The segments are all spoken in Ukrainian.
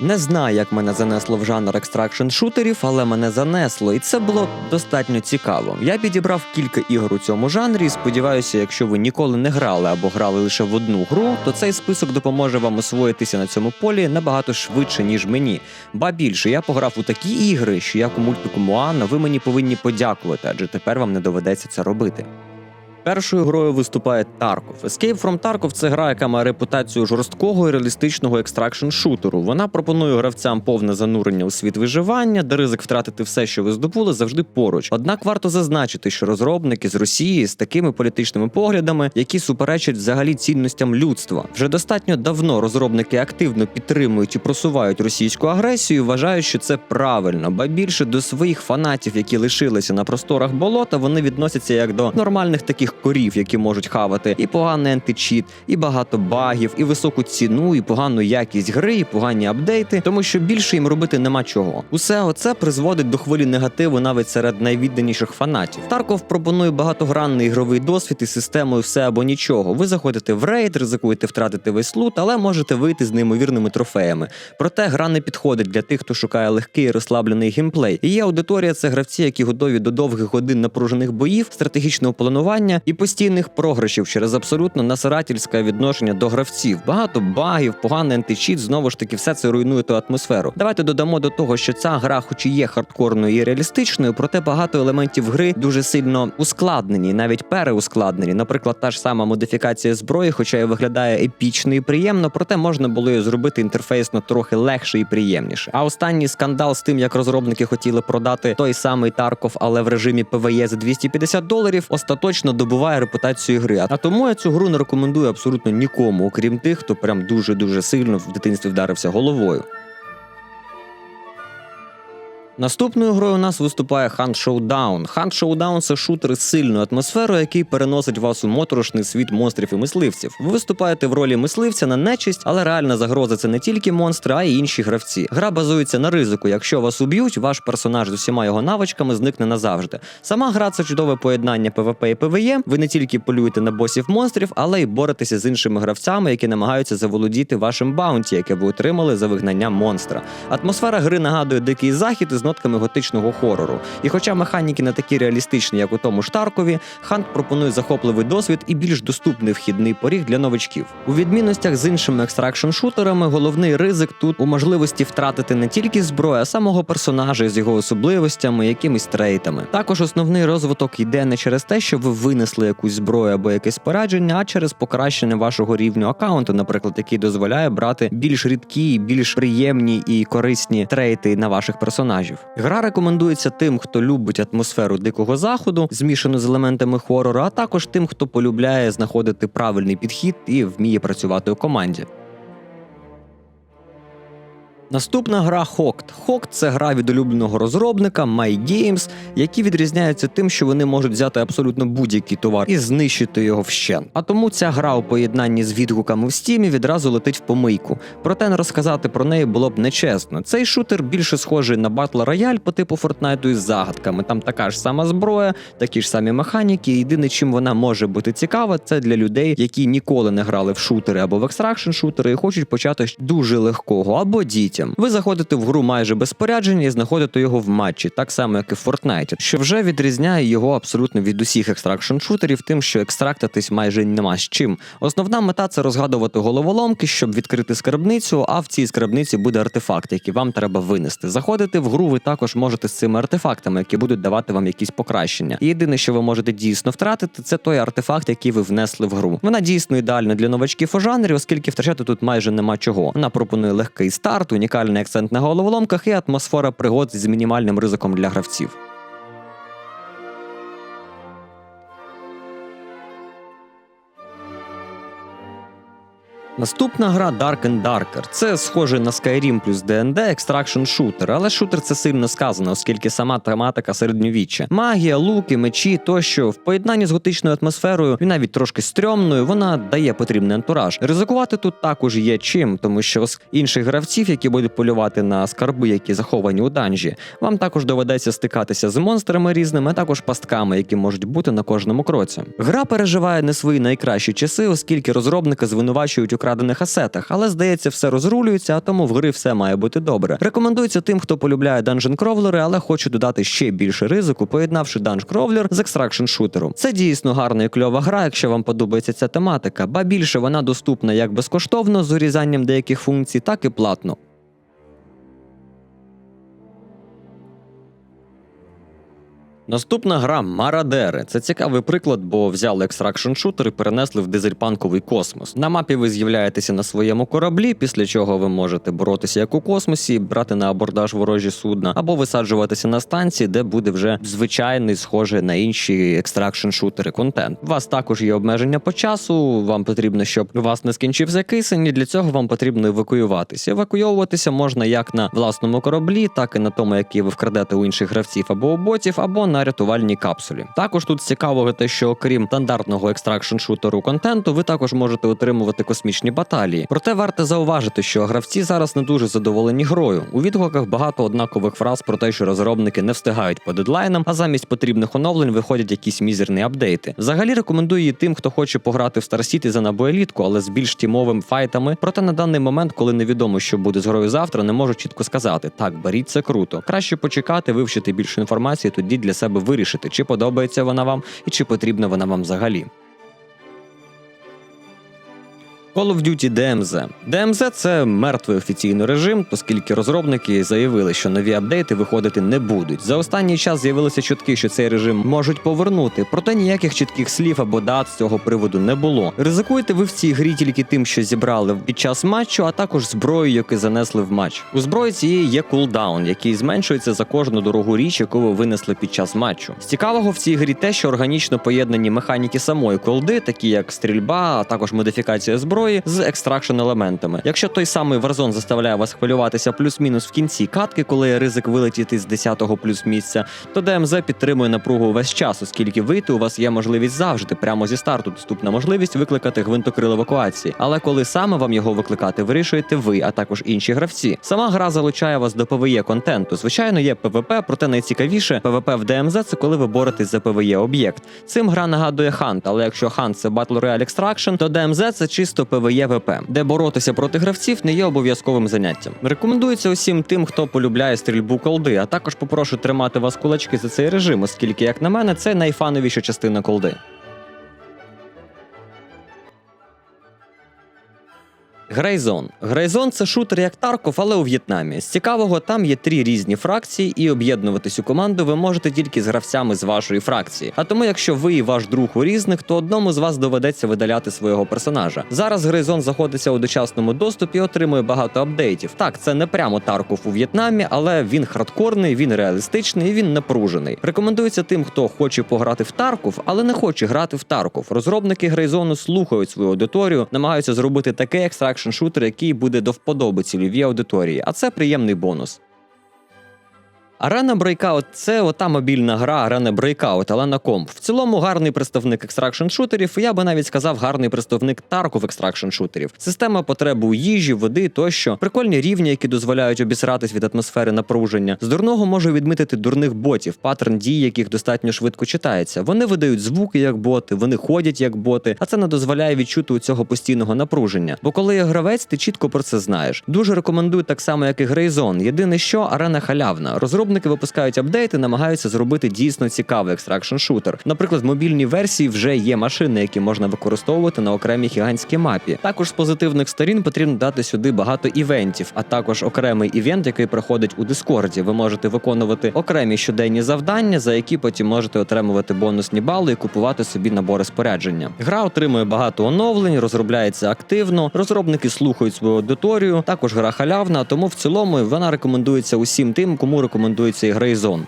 Не знаю, як мене занесло в жанр екстракшн шутерів, але мене занесло, і це було достатньо цікаво. Я підібрав кілька ігор у цьому жанрі. і Сподіваюся, якщо ви ніколи не грали або грали лише в одну гру, то цей список допоможе вам освоїтися на цьому полі набагато швидше, ніж мені. Ба більше, я пограв у такі ігри, що як у мультику Моана, ви мені повинні подякувати, адже тепер вам не доведеться це робити. Першою грою виступає Тарков. Escape from Tarkov – це гра, яка має репутацію жорсткого і реалістичного екстракшн шутеру. Вона пропонує гравцям повне занурення у світ виживання, де ризик втратити все, що ви здобули, завжди поруч. Однак варто зазначити, що розробники з Росії з такими політичними поглядами, які суперечать взагалі цінностям людства. Вже достатньо давно розробники активно підтримують і просувають російську агресію, вважають, що це правильно, ба більше до своїх фанатів, які лишилися на просторах болота, вони відносяться як до нормальних таких корів, які можуть хавати і поганий античіт, і багато багів, і високу ціну, і погану якість гри, і погані апдейти, тому що більше їм робити нема чого. Усе оце призводить до хвилі негативу навіть серед найвідданіших фанатів. Тарков пропонує багатогранний ігровий досвід із системою все або нічого. Ви заходите в рейд, ризикуєте втратити весь лут, але можете вийти з неймовірними трофеями. Проте гра не підходить для тих, хто шукає легкий розслаблений геймплей. Її аудиторія це гравці, які готові до довгих годин напружених боїв, стратегічного планування і постійних програшів через абсолютно насирательське відношення до гравців. Багато багів, поганий античіт, знову ж таки, все це руйнує ту атмосферу. Давайте додамо до того, що ця гра, хоч і є хардкорною і реалістичною, проте багато елементів гри дуже сильно ускладнені, навіть переускладнені. Наприклад, та ж сама модифікація зброї, хоча і виглядає епічно і приємно, проте можна було її зробити інтерфейсно трохи легше і приємніше. А останній скандал з тим, як розробники хотіли продати той самий Тарков, але в режимі ПВЄ за 250 доларів, остаточно добуває репутацію гри. А тому я цю гру не рекомендую абсолютно нікому, окрім тих, хто прям дуже дуже сильно в дитинстві вдарився головою. Наступною грою у нас виступає Hunt Showdown. Hunt Showdown – це шутер з сильною атмосферою, який переносить вас у моторошний світ монстрів і мисливців. Ви виступаєте в ролі мисливця на нечисть, але реальна загроза це не тільки монстри, а й інші гравці. Гра базується на ризику. Якщо вас уб'ють, ваш персонаж з усіма його навичками зникне назавжди. Сама гра це чудове поєднання ПВП і ПВЄ. Ви не тільки полюєте на босів монстрів, але й боретеся з іншими гравцями, які намагаються заволодіти вашим баунті, яке ви отримали за вигнання монстра. Атмосфера гри нагадує дикий захід із нотками готичного хорору. І хоча механіки не такі реалістичні, як у тому ж Таркові, Хант пропонує захопливий досвід і більш доступний вхідний поріг для новачків. У відмінностях з іншими екстракшн-шутерами, головний ризик тут у можливості втратити не тільки зброю, а самого персонажа з його особливостями, якимись трейтами. Також основний розвиток йде не через те, що ви винесли якусь зброю або якесь спорядження, а через покращення вашого рівню аккаунту, наприклад, який дозволяє брати більш рідкі, більш приємні і корисні трейти на ваших персонажів. Гра рекомендується тим, хто любить атмосферу дикого заходу, змішану з елементами хорору, а також тим, хто полюбляє знаходити правильний підхід і вміє працювати у команді. Наступна гра Hooked. Hooked – це гра від улюбленого розробника MyGames, які відрізняються тим, що вони можуть взяти абсолютно будь-який товар і знищити його вщент. А тому ця гра у поєднанні з відгуками в стімі відразу летить в помийку. Проте не розказати про неї було б нечесно. Цей шутер більше схожий на Battle Royale по типу Fortnite із загадками. Там така ж сама зброя, такі ж самі механіки. Єдине, чим вона може бути цікава, це для людей, які ніколи не грали в шутери або в екстракшн шутери і хочуть почати дуже легкого або дітям. Ви заходите в гру майже без спорядження і знаходите його в матчі, так само як і в Fortnite, що вже відрізняє його абсолютно від усіх екстракшн шутерів, тим, що екстрактитись майже нема з чим. Основна мета це розгадувати головоломки, щоб відкрити скарбницю. А в цій скарбниці буде артефакт, який вам треба винести. Заходити в гру ви також можете з цими артефактами, які будуть давати вам якісь покращення. Єдине, що ви можете дійсно втратити, це той артефакт, який ви внесли в гру. Вона дійсно ідеальна для новачків у жанрі, оскільки втрачати тут майже нема чого. Вона пропонує легкий старт, унікальний акцент на головоломках і атмосфера пригод з мінімальним ризиком для гравців. Наступна гра Dark and Darker. Це схоже на Skyrim плюс D&D екстракшн шутер, але шутер це сильно сказано, оскільки сама тематика середньовіччя. Магія, луки, мечі тощо в поєднанні з готичною атмосферою і навіть трошки стрьомною, вона дає потрібний антураж. Ризикувати тут також є чим, тому що з інших гравців, які будуть полювати на скарби, які заховані у данжі, вам також доведеться стикатися з монстрами різними, а також пастками, які можуть бути на кожному кроці. Гра переживає не свої найкращі часи, оскільки розробники звинувачують у вкрадених асетах, але здається, все розрулюється, а тому в гри все має бути добре. Рекомендується тим, хто полюбляє данжен кровлери, але хоче додати ще більше ризику, поєднавши данж кровлер з екстракшн шутером. Це дійсно гарна і кльова гра, якщо вам подобається ця тематика, ба більше вона доступна як безкоштовно з урізанням деяких функцій, так і платно. Наступна гра Марадери. Це цікавий приклад, бо взяли екстракшн шутер і перенесли в дизельпанковий космос. На мапі ви з'являєтеся на своєму кораблі, після чого ви можете боротися як у космосі, брати на абордаж ворожі судна, або висаджуватися на станції, де буде вже звичайний, схожий на інші екстракшн шутери контент. У вас також є обмеження по часу. Вам потрібно, щоб у вас не скінчився кисень. і Для цього вам потрібно евакуюватися. Евакуйовуватися можна як на власному кораблі, так і на тому, який ви вкрадете у інших гравців або ботів, або на рятувальній капсулі. Також тут цікавого те, що окрім стандартного екстракшн шутеру контенту, ви також можете отримувати космічні баталії. Проте варто зауважити, що гравці зараз не дуже задоволені грою. У відгуках багато однакових фраз про те, що розробники не встигають по дедлайнам, а замість потрібних оновлень виходять якісь мізерні апдейти. Взагалі рекомендую її тим, хто хоче пограти в Star Citizen за набоелітку, але з більш тімовим файтами. Проте на даний момент, коли невідомо, що буде з грою завтра, не можу чітко сказати. Так, беріть це круто. Краще почекати, вивчити більше інформації, тоді для себе вирішити, чи подобається вона вам і чи потрібна вона вам взагалі. Call of Duty DMZ. DMZ – це мертвий офіційний режим, оскільки розробники заявили, що нові апдейти виходити не будуть. За останній час з'явилися чутки, що цей режим можуть повернути, проте ніяких чітких слів або дат з цього приводу не було. Ризикуєте ви в цій грі тільки тим, що зібрали під час матчу, а також зброєю, яку занесли в матч. У зброї цієї є кулдаун, який зменшується за кожну дорогу річ, яку ви винесли під час матчу. З цікавого в цій грі те, що органічно поєднані механіки самої колди, такі як стрільба, а також модифікація зброї з екстракшн елементами. Якщо той самий Warzone заставляє вас хвилюватися плюс-мінус в кінці катки, коли є ризик вилетіти з 10-го плюс місця, то DMZ підтримує напругу весь час, оскільки вийти у вас є можливість завжди. Прямо зі старту доступна можливість викликати гвинтокрил евакуації. Але коли саме вам його викликати, вирішуєте ви, а також інші гравці. Сама гра залучає вас до PvE контенту. Звичайно, є PvP, проте найцікавіше PvP в DMZ – це коли ви боретесь за PvE об'єкт. Цим гра нагадує Hunt, але якщо Hunt – це Battle Royale Extraction, то DMZ – це чисто VP, де боротися проти гравців не є обов'язковим заняттям. Рекомендується усім тим, хто полюбляє стрільбу колди, а також попрошу тримати вас кулачки за цей режим, оскільки, як на мене, це найфановіша частина колди. Грейзон. Грейзон це шутер як Тарков, але у В'єтнамі. З цікавого, там є три різні фракції, і об'єднуватись у команду ви можете тільки з гравцями з вашої фракції. А тому, якщо ви і ваш друг у різних, то одному з вас доведеться видаляти свого персонажа. Зараз Грейзон знаходиться у дочасному доступі отримує багато апдейтів. Так, це не прямо Тарков у В'єтнамі, але він хардкорний, він реалістичний він напружений. Рекомендується тим, хто хоче пограти в Тарков, але не хоче грати в Тарков. Розробники Грейзону слухають свою аудиторію, намагаються зробити такий екстракшн шутер, який буде до вподоби цільовій аудиторії, а це приємний бонус. Arena Breakout – це ота мобільна гра Arena Breakout, але на комп. В цілому гарний представник екстракшн шутерів, я би навіть сказав гарний представник Тарков екстракшн шутерів. Система потреб у їжі, води тощо, прикольні рівні, які дозволяють обісратись від атмосфери напруження. З дурного можу відмітити дурних ботів, паттерн дій, яких достатньо швидко читається. Вони видають звуки як боти, вони ходять як боти, а це не дозволяє відчути у цього постійного напруження. Бо коли є гравець, ти чітко про це знаєш. Дуже рекомендую так само, як і Грейзон. Єдине, що арена халявна. Розробники випускають апдейти, намагаються зробити дійсно цікавий екстракшн шутер. Наприклад, в мобільній версії вже є машини, які можна використовувати на окремій гігантській мапі. Також з позитивних сторін потрібно дати сюди багато івентів, а також окремий івент, який проходить у Дискорді. Ви можете виконувати окремі щоденні завдання, за які потім можете отримувати бонусні бали і купувати собі набори спорядження. Гра отримує багато оновлень, розробляється активно. Розробники слухають свою аудиторію. Також гра халявна, тому в цілому вона рекомендується усім тим, кому рекомендується і Greyzone.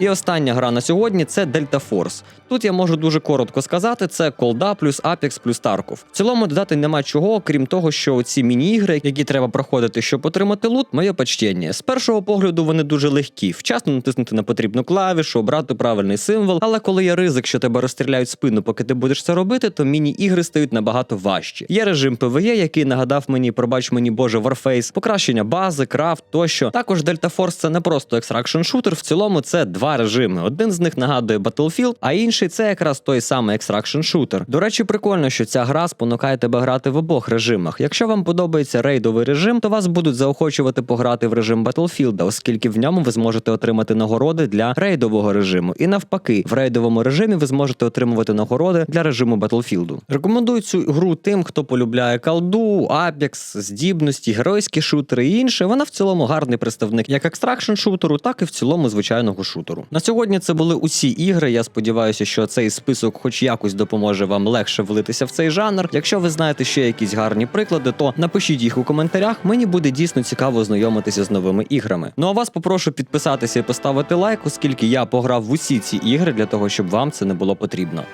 І остання гра на сьогодні це Delta Force. Тут я можу дуже коротко сказати: це колда плюс Apex плюс Tarkov. В цілому додати нема чого, крім того, що ці міні-ігри, які треба проходити, щоб отримати лут, моє почтення. З першого погляду вони дуже легкі. Вчасно натиснути на потрібну клавішу, обрати правильний символ. Але коли є ризик, що тебе розстріляють спину, поки ти будеш це робити, то міні-ігри стають набагато важчі. Є режим PvE, який нагадав мені, пробач мені Боже, Warface, покращення бази, крафт тощо. Також Delta Force це не просто екстракшн шутер. В цілому це два два режими. Один з них нагадує Battlefield, а інший це якраз той самий Extraction Shooter. До речі, прикольно, що ця гра спонукає тебе грати в обох режимах. Якщо вам подобається рейдовий режим, то вас будуть заохочувати пограти в режим Battlefield, оскільки в ньому ви зможете отримати нагороди для рейдового режиму. І навпаки, в рейдовому режимі ви зможете отримувати нагороди для режиму Battlefield. Рекомендую цю гру тим, хто полюбляє колду, Apex, здібності, геройські шутери і інше. Вона в цілому гарний представник як екстракшн шутеру, так і в цілому звичайного шутеру. На сьогодні це були усі ігри. Я сподіваюся, що цей список, хоч якось, допоможе вам легше влитися в цей жанр. Якщо ви знаєте ще якісь гарні приклади, то напишіть їх у коментарях. Мені буде дійсно цікаво знайомитися з новими іграми. Ну а вас попрошу підписатися і поставити лайк, оскільки я пограв в усі ці ігри для того, щоб вам це не було потрібно.